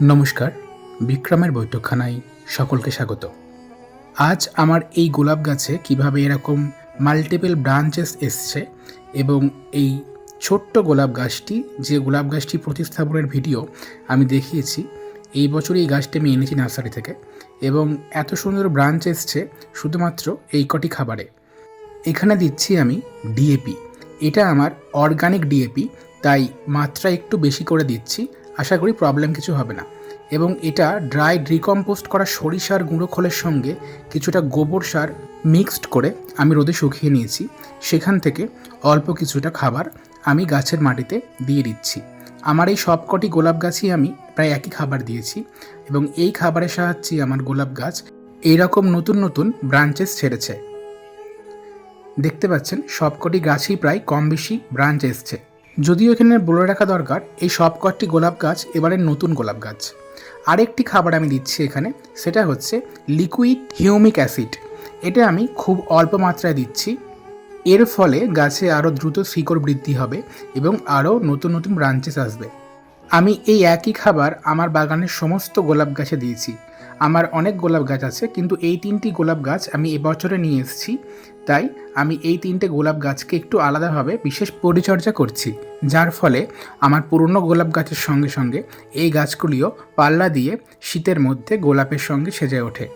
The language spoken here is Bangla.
নমস্কার, বিক্রমের বৈঠকখানায় সকলকে স্বাগত। আজ আমার এই গোলাপ গাছে কীভাবে এরকম মাল্টিপল ব্রাঞ্চেস এসছে এবং এই ছোট্ট গোলাপ গাছটি, যে গোলাপ গাছটি প্রতিস্থাপনের ভিডিও আমি দেখিয়েছি, এই বছর এই গাছটি আমি এনেছি নার্সারি থেকে এবং এত সুন্দর ব্রাঞ্চ এসছে শুধুমাত্র এই কটি খাবারে। এখানে দিচ্ছি আমি ডিএপি এটা আমার অর্গানিক ডিএপি তাই মাত্রা একটু বেশি করে দিচ্ছি। আশা করি প্রবলেম কিছু হবে না। এবং এটা ড্রাই ডিকম্পোস্ট করা সরিষার গুঁড়ো খোলের সঙ্গে কিছুটা গোবর সার মিক্সড করে আমি রোদে শুকিয়ে নিয়েছি। সেখান থেকে অল্প কিছুটা খাবার আমি গাছের মাটিতে দিয়ে দিচ্ছি। আমার এই সবকটি গোলাপ গাছই আমি প্রায় একই খাবার দিয়েছি এবং এই খাবারের সাহায্যে আমার গোলাপ গাছ এইরকম নতুন নতুন ব্রাঞ্চেস ছেড়েছে। দেখতে পাচ্ছেন, সবকটি গাছই প্রায় কম বেশি ব্রাঞ্চ এসছে। যদিও এখানে বলে রাখা দরকার, এই সব সবকটি গোলাপ গাছ এবারের নতুন গোলাপ গাছ। আরেকটি খাবার আমি দিচ্ছি এখানে, সেটা হচ্ছে লিকুইড হিউমিক অ্যাসিড। এটা আমি খুব অল্প মাত্রায় দিচ্ছি। এর ফলে গাছে আরও দ্রুত শিকড় বৃদ্ধি হবে এবং আরও নতুন নতুন ব্রাঞ্চেস আসবে। আমি এই একই খাবার আমার বাগানের সমস্ত গোলাপ গাছে দিয়েছি। আমার অনেক গোলাপ গাছ আছে, কিন্তু এই তিনটি গোলাপ গাছ আমি এবছরে নিয়ে এসেছি। তাই আমি এই তিনটে গোলাপ গাছকে একটু আলাদাভাবে বিশেষ পরিচর্যা করছি। যার ফলে আমার পুরনো গোলাপ গাছের সঙ্গে সঙ্গে এই গাছগুলিও পাল্লা দিয়ে শীতের মধ্যে গোলাপের সঙ্গে সেজে ওঠে।